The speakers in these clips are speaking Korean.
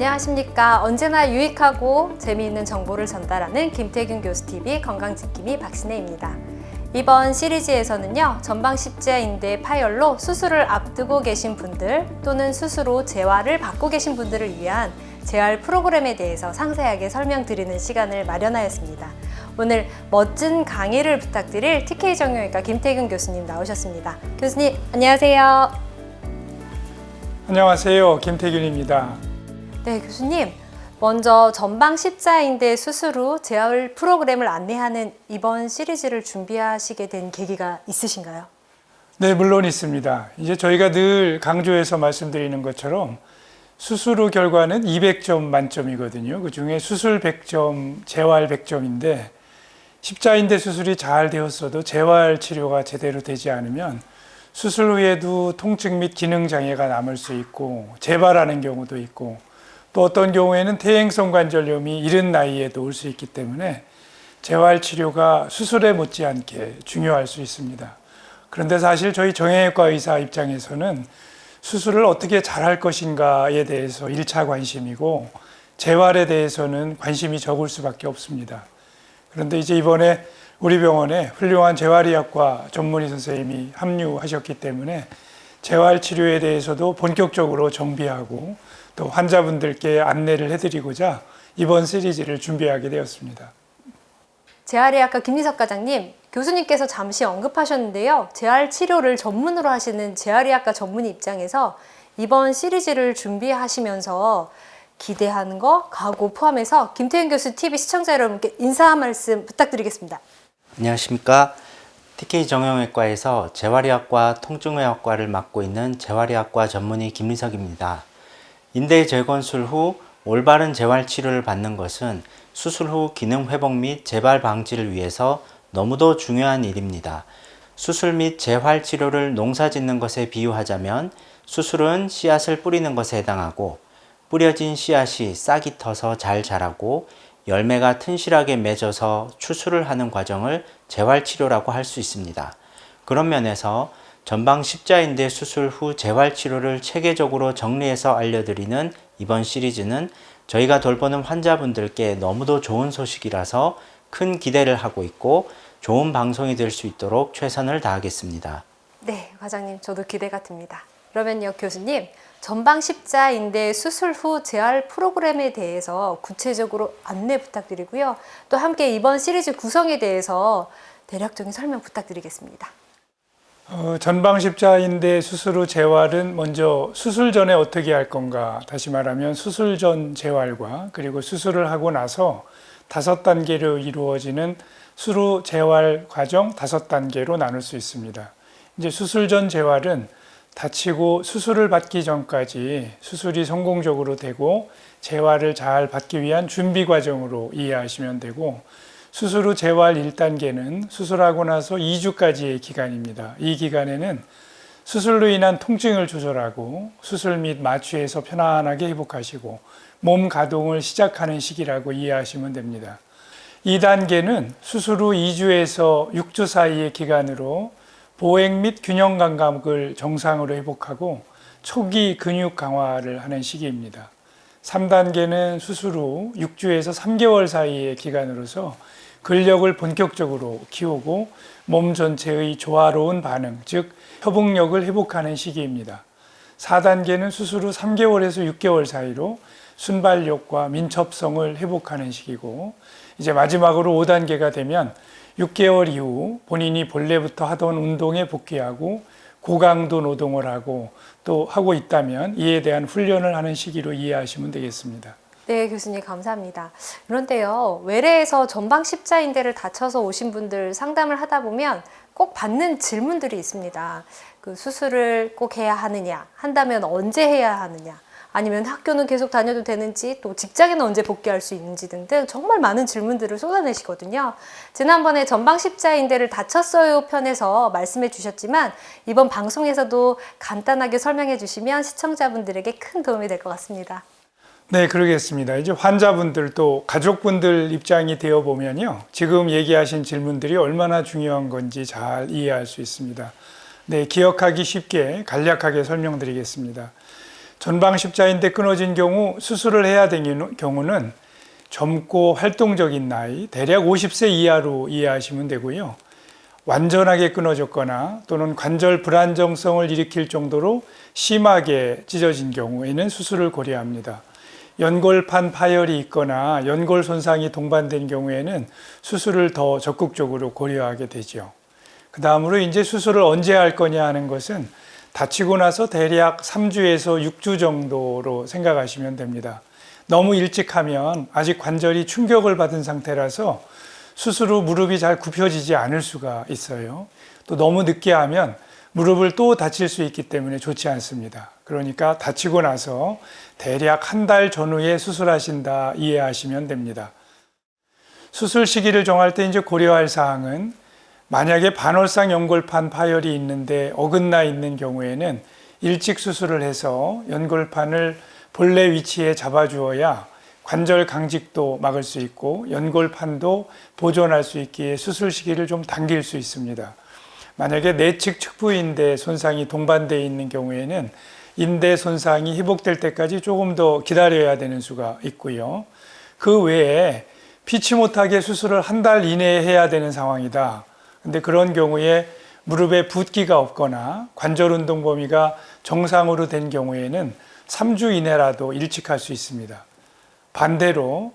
안녕하십니까. 언제나 유익하고 재미있는 정보를 전달하는 김태균 교수TV 건강지킴이 박신혜입니다. 이번 시리즈에서는요, 전방 십자인대 파열로 수술을 앞두고 계신 분들 또는 수술 후 재활을 받고 계신 분들을 위한 재활 프로그램에 대해서 상세하게 설명드리는 시간을 마련하였습니다. 오늘 멋진 강의를 부탁드릴 TK 정형외과 김태균 교수님 나오셨습니다. 교수님, 안녕하세요. 안녕하세요. 김태균입니다. 네, 교수님. 먼저 전방 십자인대 수술 후 재활 프로그램을 안내하는 이번 시리즈를 준비하시게 된 계기가 있으신가요? 네, 물론 있습니다. 이제 저희가 늘 강조해서 말씀드리는 것처럼 수술 후 결과는 200점 만점이거든요. 그 중에 수술 100점, 재활 100점인데 십자인대 수술이 잘 되었어도 재활 치료가 제대로 되지 않으면 수술 후에도 통증 및 기능 장애가 남을 수 있고 재발하는 경우도 있고 또 어떤 경우에는 퇴행성 관절염이 이른 나이에도 올 수 있기 때문에 재활 치료가 수술에 못지않게 중요할 수 있습니다. 그런데 사실 저희 정형외과 의사 입장에서는 수술을 어떻게 잘할 것인가에 대해서 1차 관심이고 재활에 대해서는 관심이 적을 수밖에 없습니다. 그런데 이제 이번에 우리 병원에 훌륭한 재활의학과 전문의 선생님이 합류하셨기 때문에 재활 치료에 대해서도 본격적으로 정비하고 또 환자분들께 안내를 해드리고자 이번 시리즈를 준비하게 되었습니다. 재활의학과 김희석 과장님, 교수님께서 잠시 언급하셨는데요. 재활 치료를 전문으로 하시는 재활의학과 전문의 입장에서 이번 시리즈를 준비하시면서 기대하는 거, 각오 포함해서 김태현 교수 TV 시청자 여러분께 인사 한 말씀 부탁드리겠습니다. 안녕하십니까. TK 정형외과에서 재활의학과 통증의학과를 맡고 있는 재활의학과 전문의 김민석입니다. 인대 재건술 후 올바른 재활 치료를 받는 것은 수술 후 기능 회복 및 재발 방지를 위해서 너무도 중요한 일입니다. 수술 및 재활 치료를 농사 짓는 것에 비유하자면 수술은 씨앗을 뿌리는 것에 해당하고 뿌려진 씨앗이 싹이 터서 잘 자라고 열매가 튼실하게 맺어서 추수를 하는 과정을 재활 치료라고 할 수 있습니다. 그런 면에서 전방 십자인대 수술 후 재활 치료를 체계적으로 정리해서 알려드리는 이번 시리즈는 저희가 돌보는 환자분들께 너무도 좋은 소식이라서 큰 기대를 하고 있고 좋은 방송이 될 수 있도록 최선을 다하겠습니다. 네, 과장님, 저도 기대가 됩니다. 그러면요, 교수님, 전방 십자인대 수술 후 재활 프로그램에 대해서 구체적으로 안내 부탁드리고요. 또 함께 이번 시리즈 구성에 대해서 대략적인 설명 부탁드리겠습니다. 어, 전방 십자인대 수술 후 재활은 먼저 수술 전에 어떻게 할 건가 다시 말하면 수술 전 재활과 그리고 수술을 하고 나서 다섯 단계로 이루어지는 수루 재활 과정 다섯 단계로 나눌 수 있습니다. 이제 수술 전 재활은 다치고 수술을 받기 전까지 수술이 성공적으로 되고 재활을 잘 받기 위한 준비 과정으로 이해하시면 되고 수술 후 재활 1단계는 수술하고 나서 2주까지의 기간입니다. 이 기간에는 수술로 인한 통증을 조절하고 수술 및 마취에서 편안하게 회복하시고 몸 가동을 시작하는 시기라고 이해하시면 됩니다. 2단계는 수술 후 2주에서 6주 사이의 기간으로 보행 및 균형 감각을 정상으로 회복하고 초기 근육 강화를 하는 시기입니다. 3단계는 수술 후 6주에서 3개월 사이의 기간으로서 근력을 본격적으로 키우고 몸 전체의 조화로운 반응, 즉 협응력을 회복하는 시기입니다. 4단계는 수술 후 3개월에서 6개월 사이로 순발력과 민첩성을 회복하는 시기고 이제 마지막으로 5단계가 되면 6개월 이후 본인이 본래부터 하던 운동에 복귀하고 고강도 노동을 하고 또 하고 있다면 이에 대한 훈련을 하는 시기로 이해하시면 되겠습니다. 네, 교수님 감사합니다. 그런데요, 외래에서 전방 십자인대를 다쳐서 오신 분들 상담을 하다 보면 꼭 받는 질문들이 있습니다. 그 수술을 꼭 해야 하느냐, 한다면 언제 해야 하느냐, 아니면 학교는 계속 다녀도 되는지, 또 직장에는 언제 복귀할 수 있는지 등등 정말 많은 질문들을 쏟아내시거든요. 지난번에 전방 십자 인대를 다쳤어요 편에서 말씀해 주셨지만 이번 방송에서도 간단하게 설명해 주시면 시청자분들에게 큰 도움이 될 것 같습니다. 네, 그러겠습니다. 이제 환자분들 또 가족분들 입장이 되어 보면요. 지금 얘기하신 질문들이 얼마나 중요한 건지 잘 이해할 수 있습니다. 네, 기억하기 쉽게 간략하게 설명드리겠습니다. 전방 십자인대 끊어진 경우 수술을 해야 되는 경우는 젊고 활동적인 나이, 대략 50세 이하로 이해하시면 되고요. 완전하게 끊어졌거나 또는 관절 불안정성을 일으킬 정도로 심하게 찢어진 경우에는 수술을 고려합니다. 연골판 파열이 있거나 연골 손상이 동반된 경우에는 수술을 더 적극적으로 고려하게 되죠. 그 다음으로 이제 수술을 언제 할 거냐 하는 것은 다치고 나서 대략 3주에서 6주 정도로 생각하시면 됩니다. 너무 일찍 하면 아직 관절이 충격을 받은 상태라서 후 무릎이 잘 굽혀지지 않을 수가 있어요. 또 너무 늦게 하면 무릎을 또 다칠 수 있기 때문에 좋지 않습니다. 그러니까 다치고 나서 대략 한 달 전후에 수술하신다 이해하시면 됩니다. 수술 시기를 정할 때 이제 고려할 사항은 만약에 반월상 연골판 파열이 있는데 어긋나 있는 경우에는 일찍 수술을 해서 연골판을 본래 위치에 잡아주어야 관절 강직도 막을 수 있고 연골판도 보존할 수 있기에 수술 시기를 좀 당길 수 있습니다. 만약에 내측 측부 인대 손상이 동반되어 있는 경우에는 인대 손상이 회복될 때까지 조금 더 기다려야 되는 수가 있고요. 그 외에 피치 못하게 수술을 한 달 이내에 해야 되는 상황이다. 근데 그런 경우에 무릎에 붓기가 없거나 관절 운동 범위가 정상으로 된 경우에는 3주 이내라도 일찍 할 수 있습니다. 반대로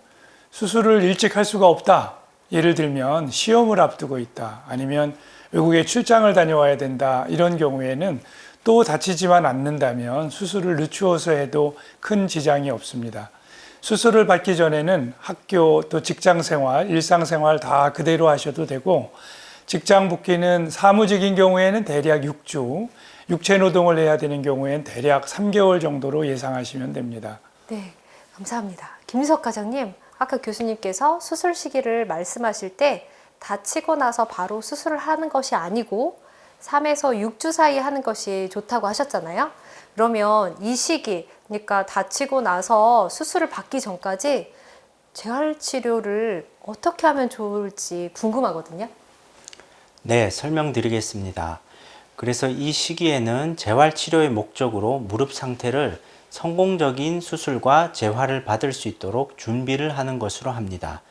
수술을 일찍 할 수가 없다. 예를 들면 시험을 앞두고 있다. 아니면 외국에 출장을 다녀와야 된다. 이런 경우에는 또 다치지만 않는다면 수술을 늦추어서 해도 큰 지장이 없습니다. 수술을 받기 전에는 학교 또 직장 생활, 일상 생활 다 그대로 하셔도 되고 직장 복귀는 사무직인 경우에는 대략 6주, 육체 노동을 해야 되는 경우에는 대략 3개월 정도로 예상하시면 됩니다. 네, 감사합니다. 김유석 과장님, 아까 교수님께서 수술 시기를 말씀하실 때 다치고 나서 바로 수술을 하는 것이 아니고 3에서 6주 사이에 하는 것이 좋다고 하셨잖아요. 그러면 이 시기, 그러니까 다치고 나서 수술을 받기 전까지 재활 치료를 어떻게 하면 좋을지 궁금하거든요. 네, 설명드리겠습니다. 그래서 이 시기에는 재활 치료의 목적으로 무릎 상태를 성공적인 수술과 재활을 받을 수 있도록 준비를 하는 것으로 합니다.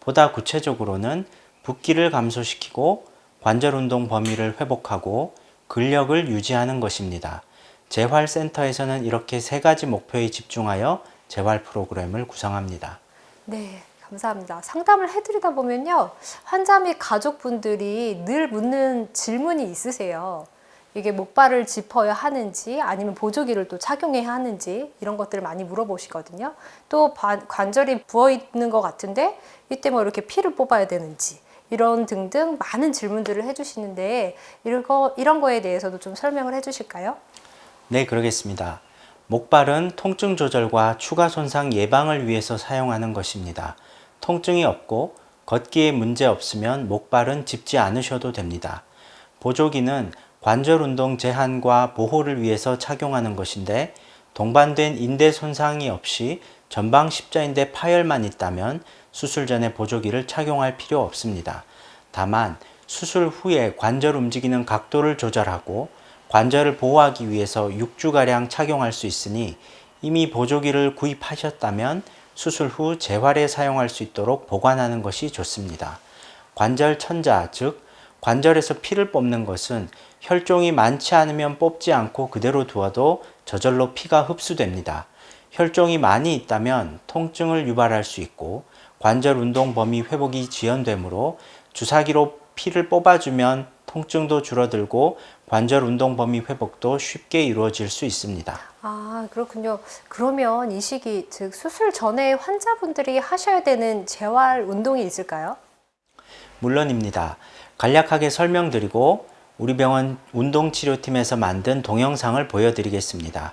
보다 구체적으로는 붓기를 감소시키고 관절 운동 범위를 회복하고 근력을 유지하는 것입니다. 재활센터에서는 이렇게 세 가지 목표에 집중하여 재활 프로그램을 구성합니다. 네, 감사합니다. 상담을 해드리다 보면요. 환자 및 가족분들이 늘 묻는 질문이 있으세요. 이게 목발을 짚어야 하는지 아니면 보조기를 또 착용해야 하는지 이런 것들을 많이 물어보시거든요. 또 관- 관절이 부어 있는 것 같은데 이때 뭐 이렇게 피를 뽑아야 되는지 이런 등등 많은 질문들을 해주시는데 이런 거에 대해서도 좀 설명을 해주실까요? 네, 그러겠습니다. 목발은 통증 조절과 추가 손상 예방을 위해서 사용하는 것입니다. 통증이 없고 걷기에 문제 없으면 목발은 짚지 않으셔도 됩니다. 보조기는 관절 운동 제한과 보호를 위해서 착용하는 것인데 동반된 인대 손상이 없이 전방 십자인대 파열만 있다면 수술 전에 보조기를 착용할 필요 없습니다. 다만 수술 후에 관절 움직이는 각도를 조절하고 관절을 보호하기 위해서 6주가량 착용할 수 있으니 이미 보조기를 구입하셨다면 수술 후 재활에 사용할 수 있도록 보관하는 것이 좋습니다. 관절 천자, 즉 관절에서 피를 뽑는 것은 혈종이 많지 않으면 뽑지 않고 그대로 두어도 저절로 피가 흡수됩니다. 혈종이 많이 있다면 통증을 유발할 수 있고 관절 운동 범위 회복이 지연되므로 주사기로 피를 뽑아주면 통증도 줄어들고 관절 운동 범위 회복도 쉽게 이루어질 수 있습니다. 아, 그렇군요. 그러면 이 시기, 즉 수술 전에 환자분들이 하셔야 되는 재활 운동이 있을까요? 물론입니다. 간략하게 설명드리고 우리 병원 운동치료팀에서 만든 동영상을 보여드리겠습니다.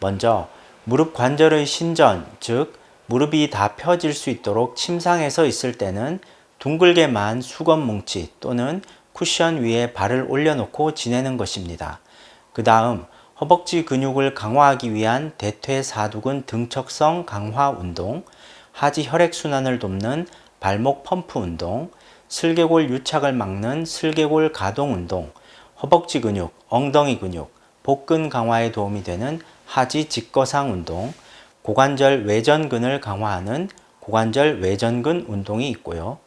먼저 무릎 관절의 신전, 즉 무릎이 다 펴질 수 있도록 침상에서 있을 때는 둥글게만 수건 뭉치 또는 쿠션 위에 발을 올려놓고 지내는 것입니다. 그 다음 허벅지 근육을 강화하기 위한 대퇴사두근 등척성 강화 운동, 하지 혈액 순환을 돕는 발목 펌프 운동, 슬개골 유착을 막는 슬개골 가동 운동, 허벅지 근육, 엉덩이 근육, 복근 강화에 도움이 되는 하지 직거상 운동, 고관절 외전근을 강화하는 고관절 외전근 운동이 있고요.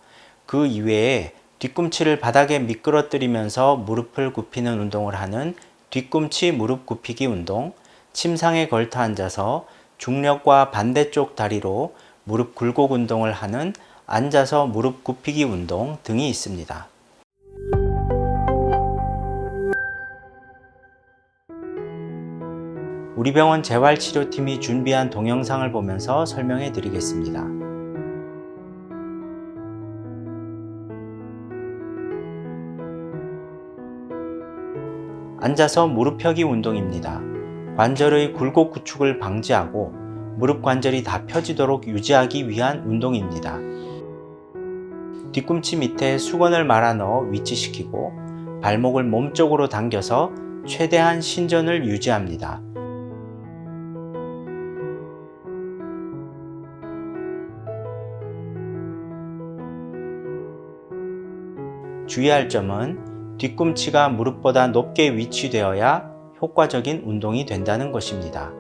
그 이외에 뒤꿈치를 바닥에 미끄러뜨리면서 무릎을 굽히는 운동을 하는 뒤꿈치 무릎 굽히기 운동, 침상에 걸터 앉아서 중력과 반대쪽 다리로 무릎 굴곡 운동을 하는 앉아서 무릎 굽히기 운동 등이 있습니다. 우리 병원 재활치료팀이 준비한 동영상을 보면서 설명해 드리겠습니다. 앉아서 무릎 펴기 운동입니다. 관절의 굴곡 구축을 방지하고 무릎 관절이 다 펴지도록 유지하기 위한 운동입니다. 뒤꿈치 밑에 수건을 말아 넣어 위치시키고 발목을 몸쪽으로 당겨서 최대한 신전을 유지합니다. 주의할 점은 뒤꿈치가 무릎보다 높게 위치되어야 효과적인 운동이 된다는 것입니다.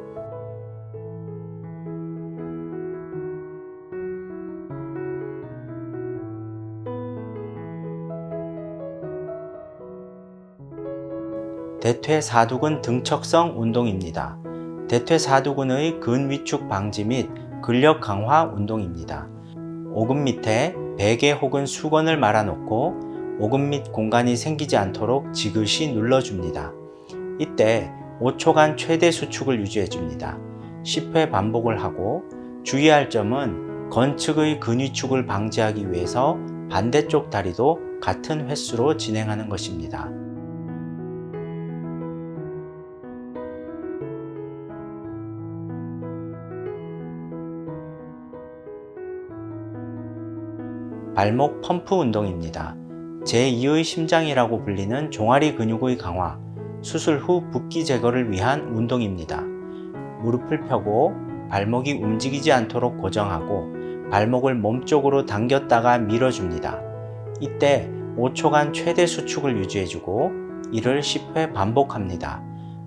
대퇴사두근 등척성 운동입니다. 대퇴사두근의 근위축 방지 및 근력 강화 운동입니다. 오금 밑에 베개 혹은 수건을 말아놓고 오금 밑 공간이 생기지 않도록 지그시 눌러줍니다. 이때 5초간 최대 수축을 유지해줍니다. 10회 반복을 하고 주의할 점은 건측의 근위축을 방지하기 위해서 반대쪽 다리도 같은 횟수로 진행하는 것입니다. 발목 펌프 운동입니다. 제2의 심장이라고 불리는 종아리 근육의 강화, 수술 후 붓기 제거를 위한 운동입니다. 무릎을 펴고 발목이 움직이지 않도록 고정하고 발목을 몸쪽으로 당겼다가 밀어줍니다. 이때 5초간 최대 수축을 유지해주고 이를 10회 반복합니다.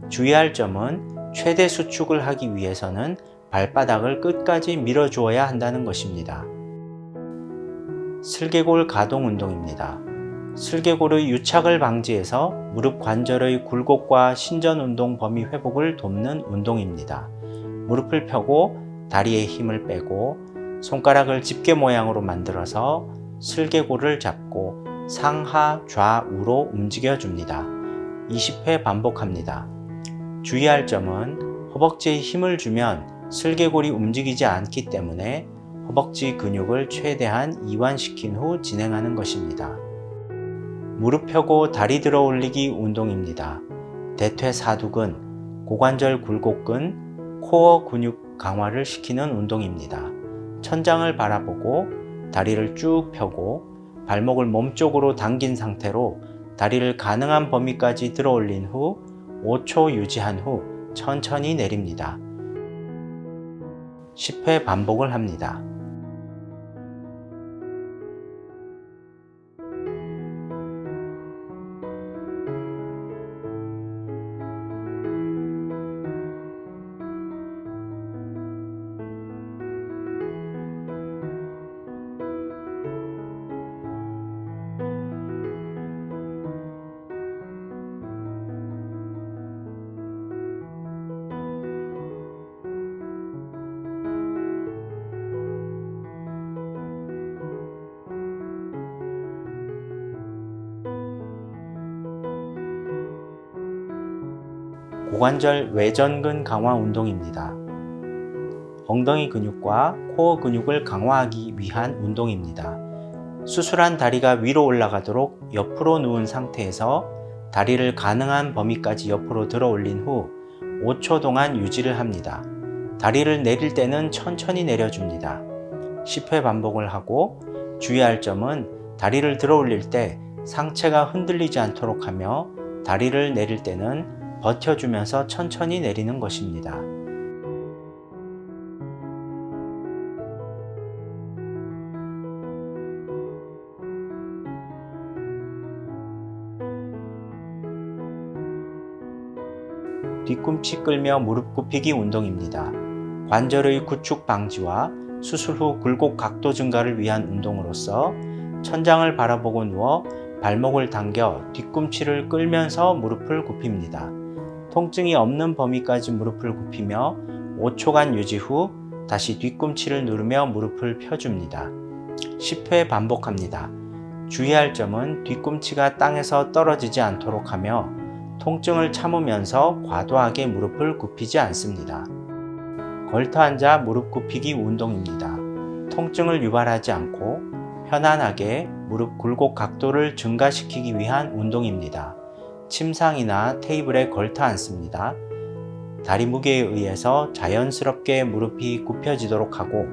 주의할 점은 최대 수축을 하기 위해서는 발바닥을 끝까지 밀어주어야 한다는 것입니다. 슬개골 가동 운동입니다. 슬개골의 유착을 방지해서 무릎 관절의 굴곡과 신전 운동 범위 회복을 돕는 운동입니다. 무릎을 펴고 다리에 힘을 빼고 손가락을 집게 모양으로 만들어서 슬개골을 잡고 상하 좌우로 움직여 줍니다. 20회 반복합니다. 주의할 점은 허벅지에 힘을 주면 슬개골이 움직이지 않기 때문에 허벅지 근육을 최대한 이완시킨 후 진행하는 것입니다. 무릎 펴고 다리 들어 올리기 운동입니다. 대퇴사두근, 고관절 굴곡근, 코어 근육 강화를 시키는 운동입니다. 천장을 바라보고 다리를 쭉 펴고 발목을 몸쪽으로 당긴 상태로 다리를 가능한 범위까지 들어 올린 후 5초 유지한 후 천천히 내립니다. 10회 반복을 합니다. 고관절 외전근 강화 운동입니다. 엉덩이 근육과 코어 근육을 강화하기 위한 운동입니다. 수술한 다리가 위로 올라가도록 옆으로 누운 상태에서 다리를 가능한 범위까지 옆으로 들어 올린 후 5초 동안 유지를 합니다. 다리를 내릴 때는 천천히 내려줍니다. 10회 반복을 하고 주의할 점은 다리를 들어 올릴 때 상체가 흔들리지 않도록 하며 다리를 내릴 때는 버텨주면서 천천히 내리는 것입니다. 뒤꿈치 끌며 무릎 굽히기 운동입니다. 관절의 구축 방지와 수술 후 굴곡 각도 증가를 위한 운동으로서 천장을 바라보고 누워 발목을 당겨 뒤꿈치를 끌면서 무릎을 굽힙니다. 통증이 없는 범위까지 무릎을 굽히며 5초간 유지 후 다시 뒤꿈치를 누르며 무릎을 펴줍니다. 10회 반복합니다. 주의할 점은 뒤꿈치가 땅에서 떨어지지 않도록 하며 통증을 참으면서 과도하게 무릎을 굽히지 않습니다. 걸터 앉아 무릎 굽히기 운동입니다. 통증을 유발하지 않고 편안하게 무릎 굴곡 각도를 증가시키기 위한 운동입니다. 침상이나 테이블에 걸터 앉습니다. 다리 무게에 의해서 자연스럽게 무릎이 굽혀지도록 하고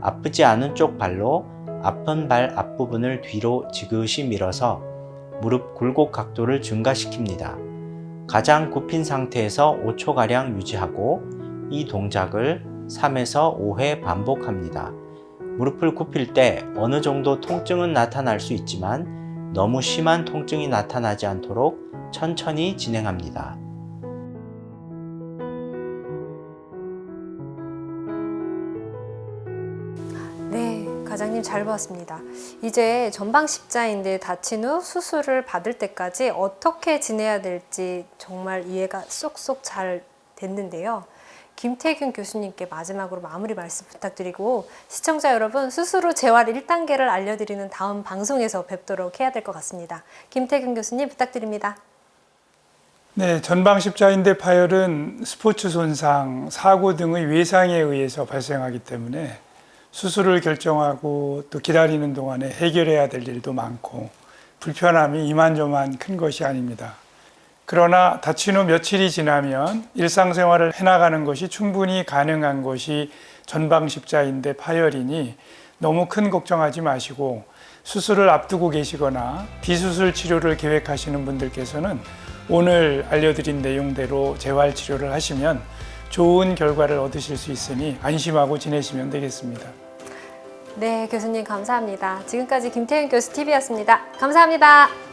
아프지 않은 쪽 발로 아픈 발 앞부분을 뒤로 지그시 밀어서 무릎 굴곡 각도를 증가시킵니다. 가장 굽힌 상태에서 5초가량 유지하고 이 동작을 3에서 5회 반복합니다. 무릎을 굽힐 때 어느 정도 통증은 나타날 수 있지만 너무 심한 통증이 나타나지 않도록 천천히 진행합니다. 네, 과장님 잘 보았습니다. 이제 전방 십자인대 다친 후 수술을 받을 때까지 어떻게 지내야 될지 정말 이해가 쏙쏙 잘 됐는데요. 김태균 교수님께 마지막으로 마무리 말씀 부탁드리고 시청자 여러분 후 재활 1단계를 알려드리는 다음 방송에서 뵙도록 해야 될 것 같습니다. 김태균 교수님 부탁드립니다. 네, 전방 십자인대 파열은 스포츠 손상, 사고 등의 외상에 의해서 발생하기 때문에 수술을 결정하고 또 기다리는 동안에 해결해야 될 일도 많고 불편함이 이만저만 큰 것이 아닙니다. 그러나 다친 후 며칠이 지나면 일상생활을 해나가는 것이 충분히 가능한 것이 전방 십자인대 파열이니 너무 큰 걱정하지 마시고 수술을 앞두고 계시거나 비수술 치료를 계획하시는 분들께서는 오늘 알려드린 내용대로 재활 치료를 하시면 좋은 결과를 얻으실 수 있으니 안심하고 지내시면 되겠습니다. 네, 교수님 감사합니다. 지금까지 김태균 교수 TV였습니다. 감사합니다.